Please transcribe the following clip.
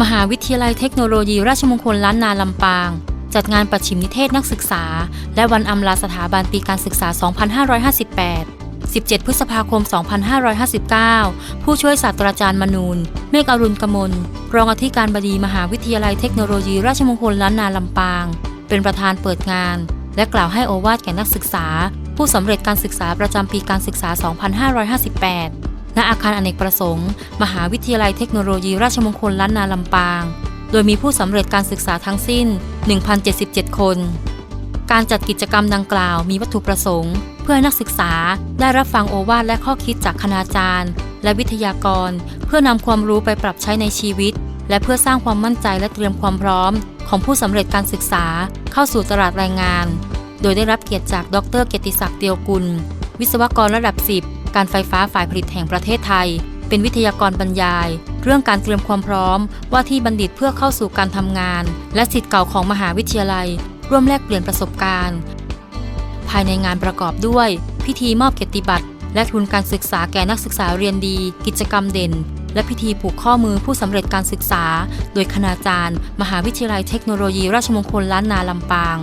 มหาวิทยาลัยเทคโนโลยีราชมงคลล้านนาลำปาง จัดงานประชิมนิเทศนักศึกษา และวันอำลาสถาบันปีการศึกษา 2558 17 พฤษภาคม 2559 ผู้ช่วยศาสตราจารย์มนูน เมฆอรุณกมล รองอธิการบดีมหาวิทยาลัยเทคโนโลยีราชมงคลล้านนาลำปาง เป็นประธานเปิดงาน และกล่าวให้โอวาทแก่นักศึกษา ผู้สำเร็จการศึกษาประจำปีการศึกษา 2558 ณอาคารอเนกประสงค์ มหาวิทยาลัยเทคโนโลยีราชมงคลล้านนาลำปาง โดยมีผู้สำเร็จการศึกษาทั้งสิ้น 1,077 คน การจัดกิจกรรมดังกล่าวมีวัตถุประสงค์ เพื่อนักศึกษาได้รับฟังโอวาทและข้อคิดจากคณาจารย์ และวิทยากร เพื่อนำความรู้ไปปรับใช้ในชีวิต และเพื่อสร้างความมั่นใจและเตรียมความพร้อม ของผู้สำเร็จการศึกษา เข้าสู่ตลาดแรงงาน โดยได้รับเกียรติจากดร เกียรติศักดิ์เตียวกุล วิศวกรระดับ 10 การไฟฟ้าฝ่ายผลิตแห่งประเทศไทย เป็นวิทยากรบรรยาย เรื่องการเตรียมความพร้อม ว่าที่บัณฑิตเพื่อเข้าสู่การทำงาน และสิทธิ์เก่าของมหาวิทยาลัย ร่วมแลกเปลี่ยนประสบการณ์ ภายในงานประกอบด้วย พิธีมอบเกียรติบัตรและทุนการศึกษาแก่นักศึกษาเรียนดี กิจกรรมเด่น และพิธีผูกข้อมือผู้สำเร็จการศึกษา โดยคณาจารย์ มหาวิทยาลัยเทคโนโลยี ราชมงคลล้านนาลำปาง